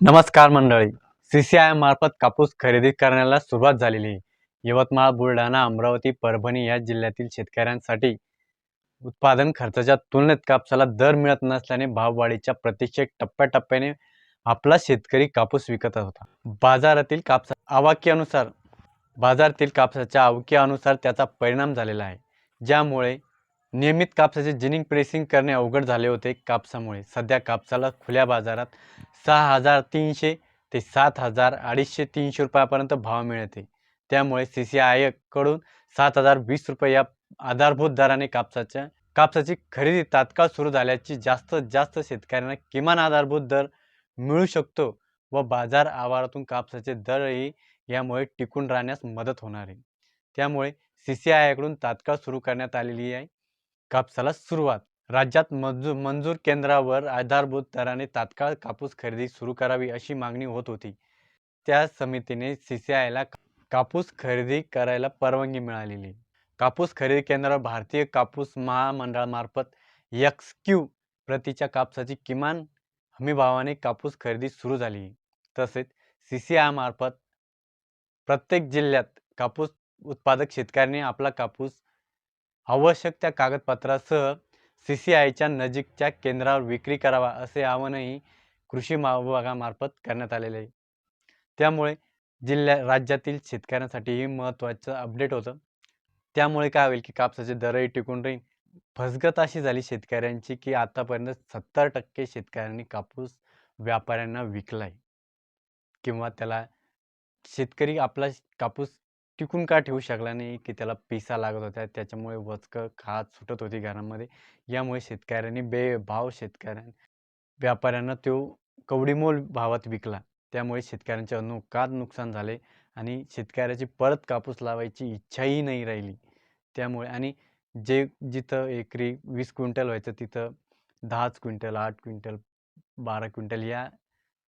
नमस्कार मंडळी. C C I मार्फत कापूस खरेदी करण्याला सुरुवात झालेली. आहे यवतमाळ बुलढाणा अमरावती परभणी या जिल्ह्यातील शेतकऱ्यांसाठी उत्पादन खर्चाच्या तुलनेत कापसाला दर मिळत नसल्याने भाववाढीच्या प्रतीक्षेत टप्प्याटप्प्याने आपला शेतकरी कापूस विकत होता. बाजारातील कापसा आवाक्यानुसार बाजारातील कापसाच्या आवक्यानुसार त्याचा परिणाम झालेला आहे. ज्यामुळे नियमित कापसाचे जिनिंग प्रेसिंग करणे अवघड झाले होते कापसामुळे. सध्या कापसाला खुल्या बाजारात सहा हजार तीनशे ते सात हजार अडीचशे तीनशे रुपयापर्यंत भाव मिळते. त्यामुळे सी सी आयकडून सात हजार वीस रुपये या आधारभूत दराने कापसाच्या कापसाची खरेदी तात्काळ सुरू झाल्याची जास्तीत जास्त शेतकऱ्यांना किमान आधारभूत दर मिळू शकतो व बाजार आवारातून कापसाचे दरही यामुळे टिकून राहण्यास मदत होणार आहे. त्यामुळे सी सी आयकडून तात्काळ सुरू करण्यात आलेली आहे. कापसाला सुरुवात. राज्यात मंजूर मंजूर केंद्रावर आधारभूत दराने तात्काळ कापूस खरेदी सुरू करावी अशी मागणी होत होती. त्या समितीने सी सी आयला कापूस खरेदी करायला परवानगी मिळालेली. कापूस खरेदी केंद्रावर भारतीय कापूस महामंडळामार्फत एक्स क्यू प्रतीच्या कापसाची किमान हमीभावाने कापूस खरेदी सुरू झाली. तसेच सी सी आयमार्फत प्रत्येक जिल्ह्यात कापूस उत्पादक शेतकऱ्यांनी आपला कापूस आवश्यक त्या कागदपत्रासह सी सी आयच्या नजीकच्या केंद्रावर विक्री करावा असे आवाहनही कृषी महाविभागामार्फत करण्यात आलेले आहे. त्यामुळे जिल्ह्या राज्यातील शेतकऱ्यांसाठीही महत्त्वाचं अपडेट होतं. त्यामुळे काय होईल की कापसाचे दरही टिकून राहील. फसगत अशी झाली शेतकऱ्यांची की आतापर्यंत सत्तर टक्के शेतकऱ्यांनी कापूस व्यापाऱ्यांना विकलाय. किंवा त्याला शेतकरी आपला कापूस टिकून का ठेवू शकला नाही की त्याला पिसा लागत होत्या त्याच्यामुळे वचकं खात सुटत होती घरामध्ये. यामुळे शेतकऱ्यांनी बेभाव शेतकऱ्यां व्यापाऱ्यांना तो कवडीमोल भावात विकला. त्यामुळे शेतकऱ्यांचे अनुकात नुकसान झाले आणि शेतकऱ्याची परत कापूस लावायची इच्छाही नाही राहिली. त्यामुळे आणि जे जिथं एकरी वीस क्विंटल व्हायचं तिथं दहाच क्विंटल आठ क्विंटल बारा क्विंटल या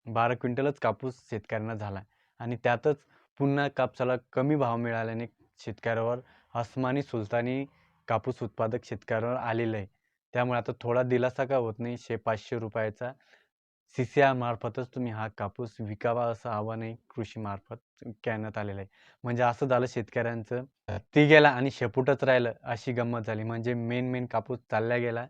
बारा क्विंटलच कापूस शेतकऱ्यांना झाला. आणि त्यातच पुन्हा कापसाला कमी भाव मिळाल्याने शेतकऱ्यावर अस्मानी सुलतानी कापूस उत्पादक शेतकऱ्यावर आलेलं आहे. त्यामुळे आता थोडा दिलासा का होत नाही? शे पाचशे रुपयाचा सी सी आय मार्फतच तुम्ही हा कापूस विकावा असं आव्हानही कृषीमार्फत करण्यात आलेलं आहे. म्हणजे असं झालं शेतकऱ्यांचं ती गेला आणि शेपूटच राहिलं अशी गंमत झाली. म्हणजे मेन मेन कापूस चालला गेला.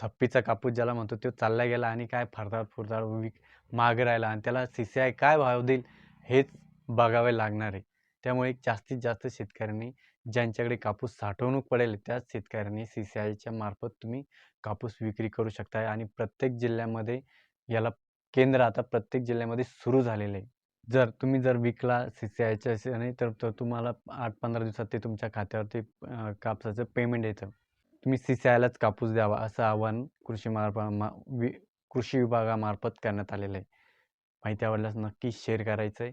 थप्पीचा कापूस ज्याला म्हणतो तो चालला गेला आणि काय फरदार फुरदार विक माग राहिला आणि त्याला सी सी आय काय भाव देईल हेच बघावे लागणार आहे. त्यामुळे जास्तीत जास्त शेतकऱ्यांनी ज्यांच्याकडे कापूस साठवणूक पडेल त्याच शेतकऱ्यांनी सी सी आयच्या मार्फत तुम्ही कापूस विक्री करू शकता आणि प्रत्येक जिल्ह्यामध्ये याला केंद्र आता प्रत्येक जिल्ह्यामध्ये सुरू झालेलं आहे. जर तुम्ही जर विकला सी सी आयच्या नाही तर तर तुम्हाला आठ पंधरा दिवसात ते तुमच्या खात्यावरती कापसाचं पेमेंट येतं. तुम्ही सी सी आयलाच कापूस द्यावा असं आवाहन कृषी मार्फा मा वि कृषी विभागामार्फत करण्यात आलेलं आहे. माहिती आवडल्यास नक्की शेअर करायचं आहे